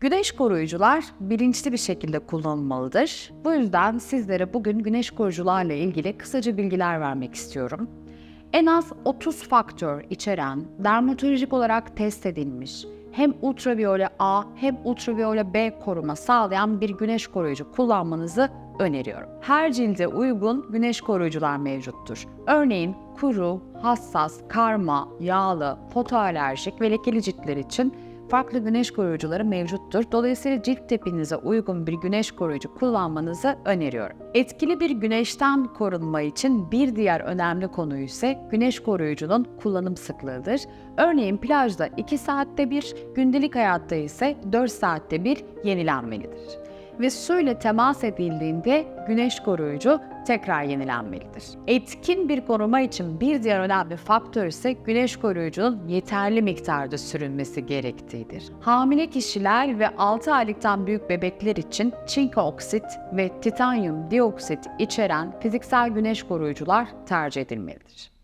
Güneş koruyucular bilinçli bir şekilde kullanılmalıdır. Bu yüzden sizlere bugün güneş koruyucularla ilgili kısaca bilgiler vermek istiyorum. En az 30 faktör içeren, dermatolojik olarak test edilmiş, hem ultraviyole A hem ultraviyole B koruma sağlayan bir güneş koruyucu kullanmanızı öneriyorum. Her cilde uygun güneş koruyucular mevcuttur. Örneğin kuru, hassas, karma, yağlı, fotoalerjik ve lekeli ciltler için farklı güneş koruyucuları mevcuttur. Dolayısıyla cilt tipinize uygun bir güneş koruyucu kullanmanızı öneriyorum. Etkili bir güneşten korunma için bir diğer önemli konu ise güneş koruyucunun kullanım sıklığıdır. Örneğin plajda 2 saatte bir, gündelik hayatta ise 4 saatte bir yenilenmelidir ve suyla temas edildiğinde güneş koruyucu tekrar yenilenmelidir. Etkin bir koruma için bir diğer önemli faktör ise güneş koruyucunun yeterli miktarda sürülmesi gerektiğidir. Hamile kişiler ve 6 aylıktan büyük bebekler için çink oksit ve titanyum dioksit içeren fiziksel güneş koruyucular tercih edilmelidir.